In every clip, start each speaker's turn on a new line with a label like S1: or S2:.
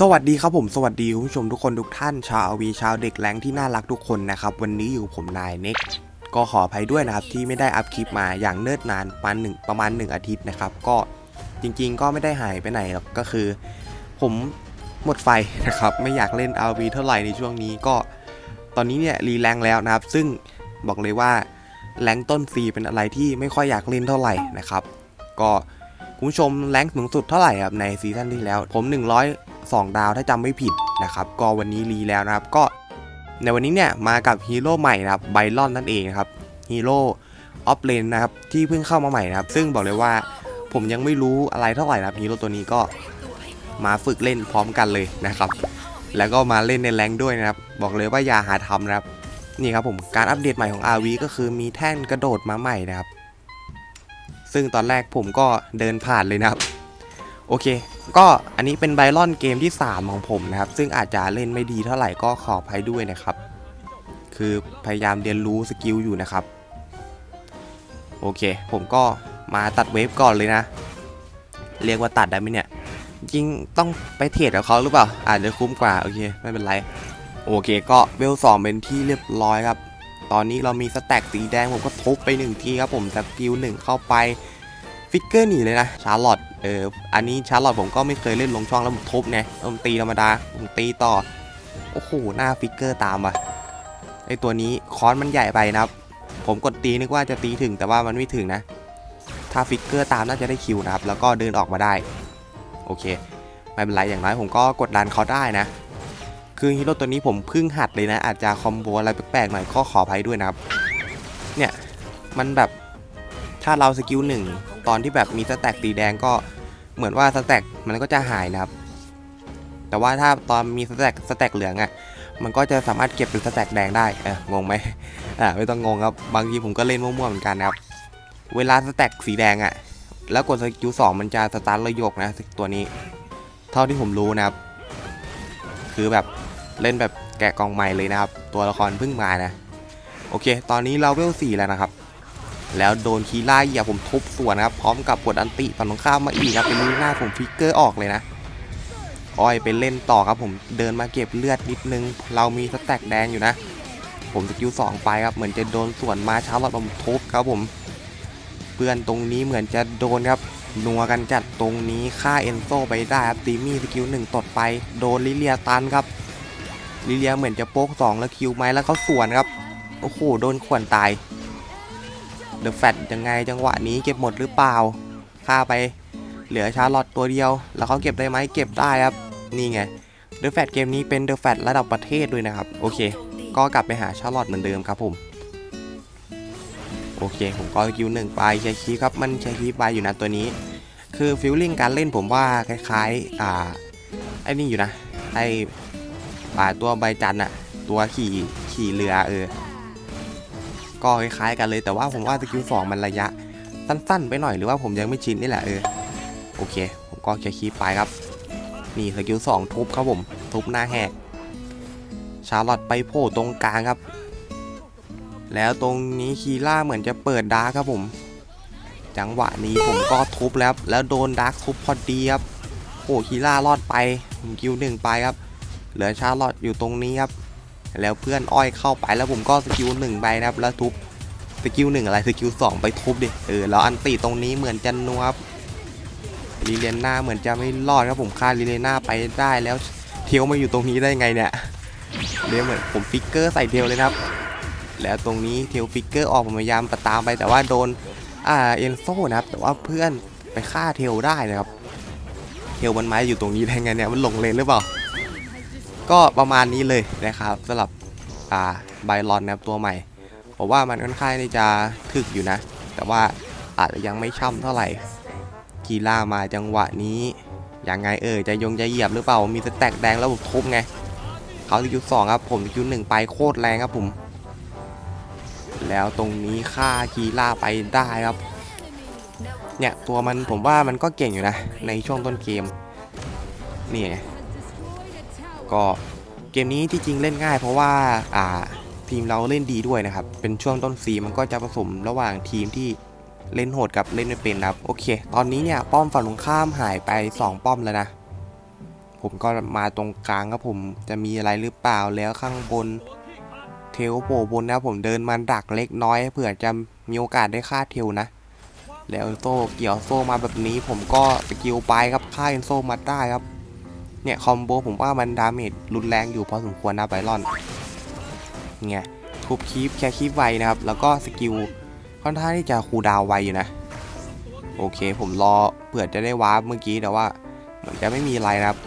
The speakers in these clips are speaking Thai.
S1: สวัสดีครับผมสวัสดีคุณผู้ชมทุกคนทุกท่านชาววีชาวเด็กแรงที่น่ารักทุกคนนะครับ วันนี้อยู่ผมนายเน็กก็ขออภัยด้วยนะครับที่ไม่ได้อัพคลิปมาอย่างเนิ่นนานประมาณหนึ่งประมาณ 1 อาทิตย์นะครับ ก็จริงๆ ก็ไม่ได้หายไปไหนหรอกก็คือ ผมหมดไฟนะครับ ไม่อยากเล่น RV เท่าไหร่ในช่วงนี้ก็ ตอนนี้เนี่ยรีแรงแล้วนะครับ ซึ่งบอกเลยว่าแรงต้นฟรีเป็นอะไรที่ไม่ค่อยอยากเล่นเท่าไหร่นะครับ ก็คุณผู้ชมแรงสูงสุดเท่าไหร่ครับในซีซั่นที่แล้ว ผม 2 ดาวถ้าจำไม่ผิดนะครับก็วันนี้รีแล้วนะครับก็ในวันนี้เนี่ยมากับฮีโร่ใหม่นะครับไบลอนนั่นเองครับฮีโร่ออฟเลนนะครับที่เพิ่งเข้ามาใหม่นะครับซึ่งบอกเลยว่าผมยังไม่รู้อะไรเท่าไหร่นะครับฮีโร่ตัวนี้ก็มาฝึกเล่นพร้อมกันเลยนะครับ แล้วก็มาเล่นในแรงด้วยนะครับ บอกเลยว่าอย่าหาทำนะครับ นี่ครับผมการอัปเดตใหม่ของ RV ก็คือมีแท่นกระโดดมาใหม่นะครับ ซึ่งตอนแรกผมก็เดินผ่านเลยนะครับ โอเค ก็อันนี้เป็นไบรอนเกมที่ 3 ของผมนะครับ ซึ่งอาจจะเล่นไม่ดีเท่าไหร่ก็ขออภัยด้วยนะครับ คือพยายามเรียนรู้สกิลอยู่นะครับ โอเค ผมก็มาตัดเวฟก่อนเลยนะ เรียกว่าตัดได้ไหมเนี่ย จริงต้องไปเทรดกับเขาหรือเปล่า อาจจะคุ้มกว่า โอเค ไม่เป็นไร โอเค ก็เวลสองเป็นที่เรียบร้อยครับ ตอนนี้เรามีสแต็กสีแดงผมก็ทุบไปหนึ่งทีครับผมสกิลหนึ่งเข้าไป ฟิกเกอร์หนีเลยนะชาร์ลอตเอออันนี้ชาร์ลอตผมก็ไม่เคยเล่นลงช่องแล้วผมทุบไงผมตีธรรมดาผมตีต่อโอ้โหหน้าฟิกเกอร์ตามว่ะไอตัวนี้คอนมันใหญ่ไปนะครับ ผมกดตีนึกว่าจะตีถึงแต่ว่ามันไม่ถึงนะ ถ้าฟิกเกอร์ตามน่าจะได้คิวนะครับ แล้วก็เดินออกมาได้ โอเค ไม่เป็นไรอย่างน้อยผมก็กดดันเขาได้นะ คือฮีโร่ตัวนี้ผมเพิ่งหัดเลยนะ อาจจะคอมโบอะไรแปลกๆหน่อยก็ขออภัยด้วยนะครับ เนี่ย มันแบบถ้าเราสกิลหนึ่ง ตอนที่แบบมีสแต็กสีแดงก็เหมือนว่าสแต็กมันก็จะหายนะครับ แต่ว่าถ้าตอนมีสแต็กสแต็กเหลืองอะ่ะมันก็จะสามารถเก็บเป็นสแต็กแดงได้เอองงไหมอ่าไม่ต้องงงครับบางทีผมก็เล่นมั่วๆเหมือนกันนะครับ เวลาสแต็กสีแดงอะ่ะแล้วกดสกิลสองมันจะสตาร์ทระยกนะตัวนี้ เท่าที่ผมรู้นะครับ คือแบบเล่นแบบแกะกองใหม่เลยนะครับ ตัวละครเพิ่งมานะ โอเค ตอนนี้เราเวลสี่แล้วนะครับ แล้วโดนคีล่าเหยียบผมทุบส่วนครับ พร้อมกับกดอันติฝั่งตรงข้ามมาอีกครับเป็นหน้าผมฟิกเกอร์ออกเลยนะอ้อยไปเล่นต่อครับผมเดินมาเก็บเลือดนิดนึง เรามีสแต็กแดงอยู่นะ ผมสกิลสองไปครับเหมือนจะโดนส่วนมาเช้าเราผมทุบครับผม เพื่อนตรงนี้เหมือนจะโดนครับนัวกันจัดตรงนี้ฆ่าเอนโซไปได้ครับตีมี่สกิลหนึ่งตดไปโดนลิเลียตันครับลิเลียเหมือนจะโป๊กสองแล้วคิวไหมแล้วเขาส่วนครับโอ้โหโดนขวนตาย ดอะแฟตยังไงจังหวะนี้เก็บหมดหรือเปล่าฆ่าไปเหลือชาร์ลอตตัวเดียว แล้วเขาเก็บได้ไหมเก็บได้ครับ นี่ไงเดอะแฟตเกมนี้เป็นเดอะแฟตระดับประเทศด้วยนะครับ โอเค ก็กลับไปหาชาร์ลอตเหมือนเดิมครับผม โอเค ผมก็คิวหนึ่งไปใช้คีครับ มันใช้คีไปอยู่นะตัวนี้ คือฟิลลิ่งการเล่นผมว่าคล้ายๆ อ่า ไอ้นี่อยู่นะ ไอ้ป่าตัวใบจันอะตัวขี่ขี่เรือเออ ก็คล้ายๆกันเลยแต่ว่าผมว่าสกิลสองมันระยะ สั้นๆ ไปหน่อยหรือว่าผมยังไม่ชินนี่แหละเออโอเค ผมก็แค่คีย์ไปครับ นี่สกิลสองทุบครับผมทุบหน้าแหกชาร์ลอตไปโผล่ตรงกลางครับ แล้วตรงนี้คีล่าเหมือนจะเปิดดาร์ครับผม จังหวะนี้ผมก็ทุบแล้วแล้วโดนดาร์ทุบพอดีครับโอ้คีล่ารอดไปผมคิวหนึ่งไปครับ เหลือชาร์ลอตอยู่ตรงนี้ครับ แล้วเพื่อนอ้อยเข้าไปแล้วผมก็สกิลหนึ่งไปนะครับแล้วทุบสกิลหนึ่งอะไรสกิลสองไปทุบดิเออแล้วอันตีตรงนี้เหมือนจะนัวครับลิเลน่าเหมือนจะไม่รอดครับผมฆ่าลิเลน่าไปได้แล้วเทลมาอยู่ตรงนี้ได้ไงเนี่ยเรียกเหมือนผมฟิกเกอร์ใส่เทลเลยนะครับ แล้วตรงนี้เทลฟิกเกอร์ออกผมพยายามตามไปแต่ว่าโดนอ่าเอนโซนะครับ แต่ว่าเพื่อนไปฆ่าเทลได้นะครับเทลมันไม้อยู่ตรงนี้ได้ไงเนี่ยมันหลงเลนหรือเปล่า ก็ประมาณนี้เลยนะครับสำหรับอ่าไบรอนนะครับตัวใหม่ผมว่ามันค่อนข้างที่จะถึกอยู่นะ แต่ว่าอาจจะยังไม่ช่ำเท่าไหร่กีล่ามาจังหวะนี้ยังไงเออจะยงจะเหยียบหรือเปล่ามีสแต็กแดงแล้วผมทุบไงเขาสกิลสองครับผมสกิลหนึ่งไปโคตรแรงครับผม แล้วตรงนี้ฆ่ากีล่าไปได้ครับเนี่ยตัวมันผมว่ามันก็เก่งอยู่นะ ในช่วงต้นเกมนี่ไง ก็เกมนี้ที่จริงเล่นง่ายเพราะว่าอ่าทีมเราเล่นดีด้วยนะครับ เป็นช่วงต้นซีมันก็จะผสมระหว่างทีมที่เล่นโหดกับเล่นไม่เป็นครับ โอเค ตอนนี้เนี่ยป้อมฝั่งตรงข้ามหายไป 2 ป้อมแล้วนะ ผมก็มาตรงกลางครับผมจะมีอะไรหรือเปล่าแล้วข้างบน เทลโผล่บนนะผมเดินมาดักเล็กน้อยเผื่อจะมีโอกาสได้ฆ่าเทลนะ แล้วเอนโซเกี่ยวโซ่มาแบบนี้ผมก็สกิลไปครับฆ่าเอนโซมาได้ครับ เนี่ยคอมโบผมว่ามันดาเมจรุนแรงอยู่พอสมควรนะไบรอนเนี่ยทุบคีปแค่คีปไวนะครับ แล้วก็สกิลค่อนข้างที่จะคูดาวไวอยู่นะ โอเคผมรอเผื่อจะได้วาร์ปเมื่อกี้แต่ว่าเหมือนจะไม่มีอะไรนะครับ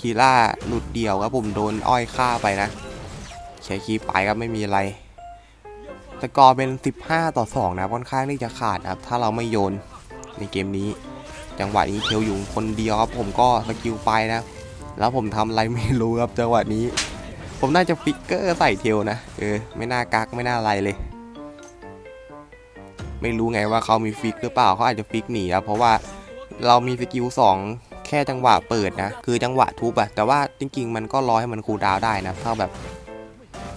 S1: คีล่าหลุดเดี่ยวครับผมโดนอ้อยฆ่าไปนะแค่คีปไปครับไม่มีอะไรสกอร์เป็น 15 ต่อ 2 นะครับค่อนข้างที่จะขาดนะครับ ถ้าเราไม่โยนในเกมนี้ จังหวะนี้เทลอยู่คนเดียวครับผมก็สกิลไปนะ แล้วผมทำอะไรไม่รู้ครับจังหวะนี้ ผมน่าจะฟิกเกอร์ใส่เทลนะเออไม่น่ากักไม่น่าอะไรเลย ไม่รู้ไงว่าเขามีฟิกหรือเปล่าเขาอาจจะฟิกหนีครับเพราะว่าเรามีสกิล2แค่จังหวะเปิดนะ คือจังหวะทุบอะแต่ว่าจริงๆ มันก็รอให้มันคูลดาวได้นะถ้าแบบ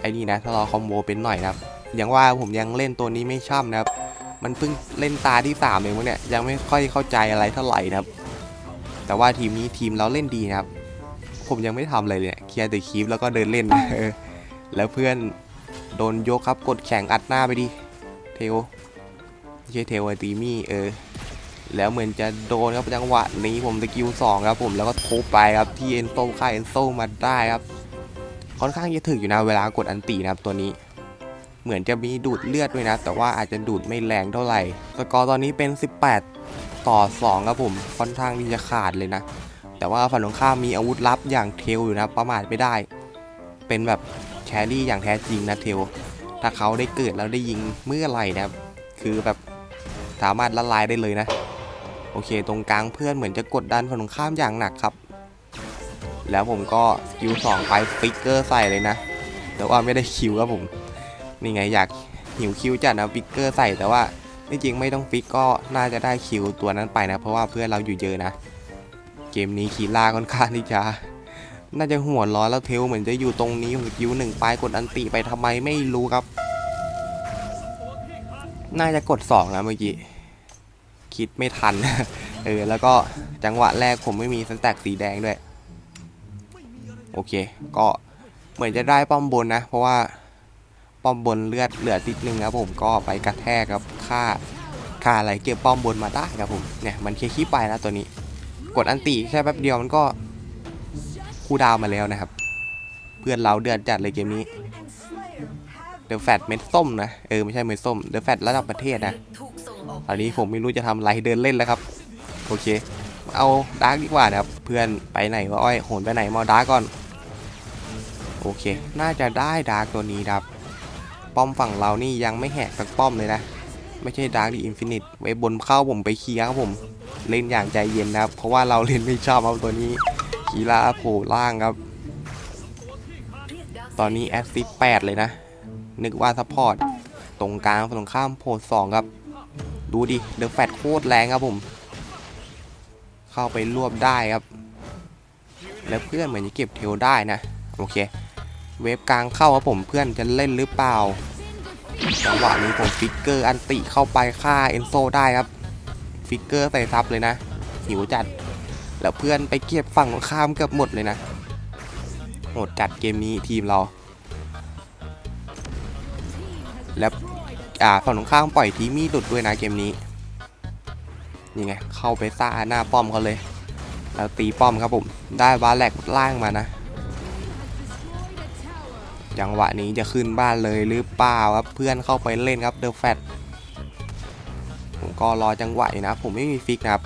S1: ไอ้นี่นะถ้าราคอมโบเป็นหน่อยนะครับอย่างว่าผมยังเล่นตัวนี้ไม่ช่ำนะครับ มันเพิ่งเล่นตาที่3เองวะเนี่ยยังไม่ค่อยเข้าใจอะไรเท่าไหร่นะครับ แต่ว่าทีมนี้ทีมเราเล่นดีนะครับ ผมยังไม่ทำอะไรเลยเนี่ยเคลียร์แต่คลิปแล้วก็เดินเล่นเออแล้วเพื่อนโดนยกครับกดแข่งอัดหน้าไปดิเทลไม่ใช่เทลไอตีมี่เออ แล้วเหมือนจะโดนครับจังหวะนี้ผมสกิลสองครับผมแล้วก็ทุบไปครับที่เอนโซค่าเอนโซมาได้ครับ ค่อนข้างจะถึกอยู่นะเวลากดอันตีนะครับตัวนี้ เหมือนจะมีดูดเลือดด้วยนะ แต่ว่าอาจจะดูดไม่แรงเท่าไหร่สกอร์ตอนนี้เป็น 18 ต่อ 2 ครับผมค่อนข้างที่จะขาดเลยนะ แต่ว่าฝั่งตรงข้ามมีอาวุธลับอย่างเทลอยู่นะประมาทไม่ได้ เป็นแบบแครี่อย่างแท้จริงนะเทลถ้าเขาได้เกิดแล้วได้ยิงเมื่อไหร่นะครับคือแบบสามารถละลายได้เลยนะ โอเค ตรงกลางเพื่อนเหมือนจะกดดันฝั่งตรงข้ามอย่างหนักครับ แล้วผมก็สกิลสองไปฟิกเกอร์ใส่เลยนะแต่ว่าไม่ได้คิวครับผมนี่ไงอยากหิวคิวจัดนะฟิกเกอร์ใส่แต่ว่าจริงไม่ต้องฟิกก็น่าจะได้คิวตัวนั้นไปนะ เพราะว่าเพื่อนเราอยู่เยอะนะ เกมนี้คีล่าค่อนข้างที่จะน่าจะหัวร้อนแล้วเทลเหมือนจะอยู่ตรงนี้ผมสกิลหนึ่งไปกดอันติไปทำไมไม่รู้ครับ น่าจะกดสองนะเมื่อกี้คิดไม่ทัน เออ แล้วก็จังหวะแรกผมไม่มีสแต็กสีแดงด้วย โอเค ก็เหมือนจะได้ป้อมบนนะ เพราะว่าป้อมบนเลือดเหลือติดนึงครับผมก็ไปกระแทกครับค่าค่าอะไรเก็บป้อมบนมาได้ครับผมเนี่ยมันเคลียร์ขี้ไปแล้วตัวนี้ กดอันติแค่แป๊บเดียวมันก็คูลดาวมาแล้วนะครับ เพื่อนเราเดือดจัดเลยเกมนี้เดอะแฟตเม็ดส้มนะ เออ ไม่ใช่เม็ดส้มเดอะแฟตระดับประเทศนะตอนนี้ผมไม่รู้จะทำอะไรเดินเล่นแล้วครับ โอเค เอาดาร์กดีกว่านะครับ เพื่อนไปไหนวะอ้อยโหนไปไหนมาเอาดาร์กก่อน โอเค น่าจะได้ดาร์กตัวนี้ครับ ป้อมฝั่งเรานี่ยังไม่แหกสักป้อมเลยนะ ไม่ใช่ดาร์กดีอินฟินิตไว้บนเข้าผมไปเคลียร์ครับผม เล่นอย่างใจเย็นนะครับ เพราะว่าเราเล่นไม่ชอบครับตัวนี้คีราโผล่ล่างครับ ตอนนี้แอสซิสแปดเลยนะ นึกว่าซัพพอร์ต ตรงกลางฝั่งตรงข้ามโผล่สองครับ ดูดิ เดอะแฟตโคตรแรงครับผม เข้าไปรวบได้ครับ แล้วเพื่อนเหมือนจะเก็บเทลได้นะ โอเค เวฟกลางเข้าครับผมเพื่อนจะเล่นหรือเปล่า จังหวะนี้ผมฟิกเกอร์อันติเข้าไปฆ่าเอนโซได้ครับ ฟิกเกอร์ใส่ซับเลยนะ หิวจัด แล้วเพื่อนไปเก็บฝั่งตรงข้ามเกือบหมดเลยนะโหดจัดเกมนี้ทีมเรา แล้วอ่าฝั่งตรงข้ามปล่อยทีมี่หลุดด้วยนะเกมนี้ นี่ไง เข้าไปซ่าหน้าป้อมเขาเลย แล้วตีป้อมครับผม ได้บาแลกล่างมานะ จังหวะนี้จะขึ้นบ้านเลยหรือเปล่าครับเพื่อนเข้าไปเล่นครับเดอะแฟตผมก็รอจังหวะอยู่นะ ผมไม่มีฟิกนะครับ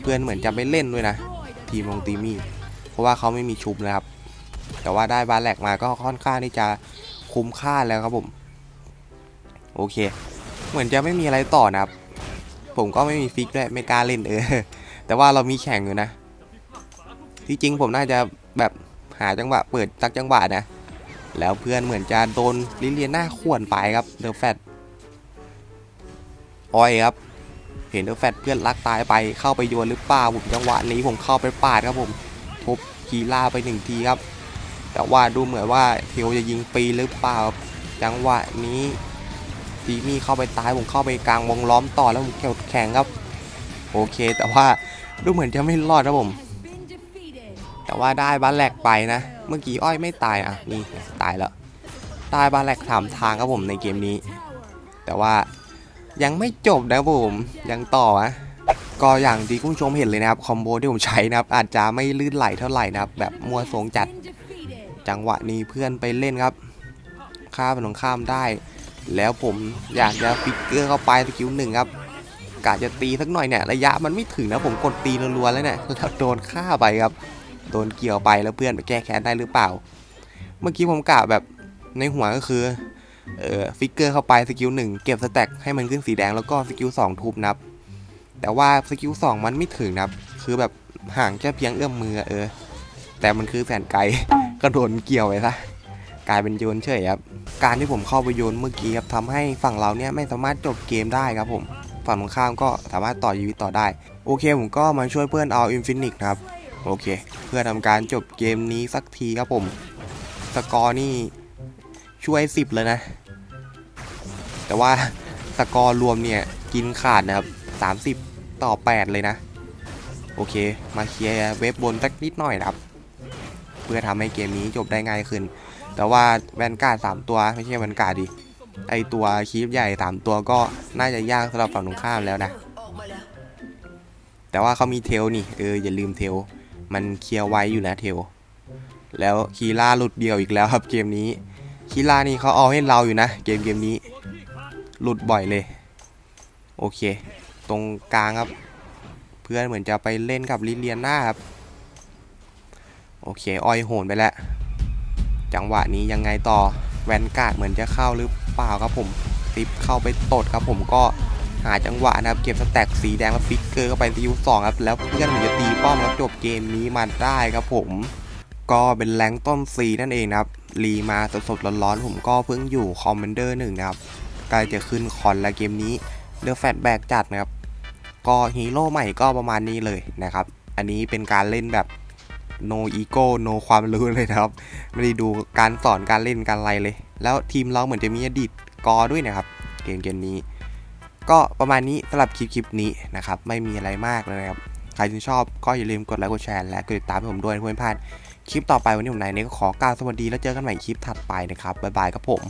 S1: เพื่อนเหมือนจะไม่เล่นด้วยนะ ทีมลงตีมี่เพราะว่าเขาไม่มีชุบนะครับ แต่ว่าได้บาแลกมาก็ค่อนข้างที่จะคุ้มค่าแล้วครับผม โอเค เหมือนจะไม่มีอะไรต่อนะครับ ผมก็ไม่มีฟิกด้วยไม่กล้าเล่นเออแต่ว่าเรามีแข่งอยู่นะที่จริงผมน่าจะแบบ หาจังหวะเปิดสักจังหวะนะ แล้วเพื่อนเหมือนจะโดนลิเลียน่าข่วนไปครับเดอะแฟตอ้อยครับ เห็นเดอะแฟตเพื่อนรักตายไปเข้าไปโยนหรือเปล่าผมจังหวะนี้ผมเข้าไปปาดครับผมทุบคีล่าไปหนึ่งทีครับ แต่ว่าดูเหมือนว่าเทลจะยิงฟรีหรือเปล่าจังหวะนี้ทีมี่เข้าไปตายผมเข้าไปกลางวงล้อมต่อแล้วผมแข่งแข่งครับ โอเค แต่ว่าดูเหมือนจะไม่รอดนะผม แต่ว่าได้บ้านแหลกไปนะ เมื่อกี้อ้อยไม่ตายอะนี่ตายแล้วได้บ้านแหลกถามทางครับผมในเกมนี้ แต่ว่ายังไม่จบนะผมยังต่ออะก็อย่างที่คุณผู้ชมเห็นเลยนะครับคอมโบที่ผมใช้นะครับอาจจะไม่ลื่นไหลเท่าไหร่นะครับแบบมัวทรงจัดจังหวะนี้เพื่อนไปเล่นครับ ข้ามไปตรงข้ามได้ แล้วผมอยากจะฟิกเกอร์เข้าไปสกิลหนึ่งครับกะจะตีสักหน่อยเนี่ยระยะมันไม่ถึงนะผมกดตีรัวๆแล้วเนี่ยแล้วโดนฆ่าไปครับ ดนเกี่ยวไปแล้วเพื่อนไปแก้แค้นได้หรือเปล่า เมื่อกี้ผมกะแบบในหัวก็คือเอ่อฟิกเกอร์เข้าไปสกิลหนึ่งเก็บสแต็กให้มันขึ้นสีแดงแล้วก็สกิลสองทุบนับ แต่ว่าสกิลสองมันไม่ถึงนับ คือแบบห่างแค่เพียงเอื้อมมือเออ แต่มันคือแสนไกลก็โดนเกี่ยวไปซะกลายเป็นโยนเฉยครับ การที่ผมเข้าไปโยนเมื่อกี้ครับทำให้ฝั่งเราเนี่ยไม่สามารถจบเกมได้ครับผม ฝั่งตรงข้ามก็สามารถต่อชีวิตต่อได้ โอเคผมก็มาช่วยเพื่อนเอาอินฟินิตครับ โอเค เพื่อทำการจบเกมนี้สักทีครับผม สกอร์นี่ช่วย 10 เลยนะ แต่ว่าสกอร์รวมเนี่ย กินขาดนะครับ30 ต่อ 8 เลยนะ โอเค มาเคลียร์เว็บบนสักนิดหน่อยนะครับ เพื่อทำให้เกมนี้จบได้ง่ายขึ้น แต่ว่าแวนการ์ดสามตัวไม่ใช่แวนการ์ดดิไอตัวคีฟใหญ่สามตัวก็น่าจะยากสำหรับฝั่งตรงข้ามแล้วนะ แต่ว่าเขามีเทลนี่ เออ อย่าลืมเทล มันเคลียร์ไว้อยู่นะเทล แล้วคีล่าหลุดเดียวอีกแล้วครับเกมนี้ คีล่านี่เขาเอาให้เราอยู่นะ เกมเกมนี้ หลุดบ่อยเลย โอเค ตรงกลางครับ เพื่อนเหมือนจะไปเล่นกับลิเลียนาครับ โอเค ออยโหนไปแล้ว จังหวะนี้ยังไงต่อ แวนการ์ดเหมือนจะเข้าหรือเปล่าครับผมติปเข้าไปตดครับผมก็ หาจังหวะนะครับเก็บสแต็กสีแดงแล้วฟิกเกอร์เข้าไปตียูสองครับแล้วเพื่อนเหมือนจะตีป้อมครับจบเกมนี้มาได้ครับผมก็เป็นแรงต้นซีนั่นเองนะครับรีมาสดๆร้อนๆผมก็เพิ่งอยู่คอมเมนเดอร์หนึ่งนะครับใกล้จะขึ้นคอนแล้วเกมนี้เลือกแฟตแบกจัดนะครับ ก็ฮีโร่ใหม่ก็ประมาณนี้เลยนะครับ อันนี้เป็นการเล่นแบบ no ego no ความรู้เลยนะครับ ไม่ได้ดูการสอนการเล่นการอะไรเลย แล้วทีมเราเหมือนจะมีอดีตกอด้วยนะครับ เกมเกมนี้ ก็ประมาณนี้สำหรับคลิปคลิปนี้นะครับไม่มีอะไรมากเลยนะครับใครที่ชอบก็อย่าลืมกดไลค์กดแชร์และกดติดตามให้ผมด้วยเพื่อนพลาดคลิปต่อไปวันนี้ผมนายเนกก็ขอกล่าวสวัสดีแล้วเจอกันใหม่คลิปถัดไปนะครับบ๊ายบายครับผม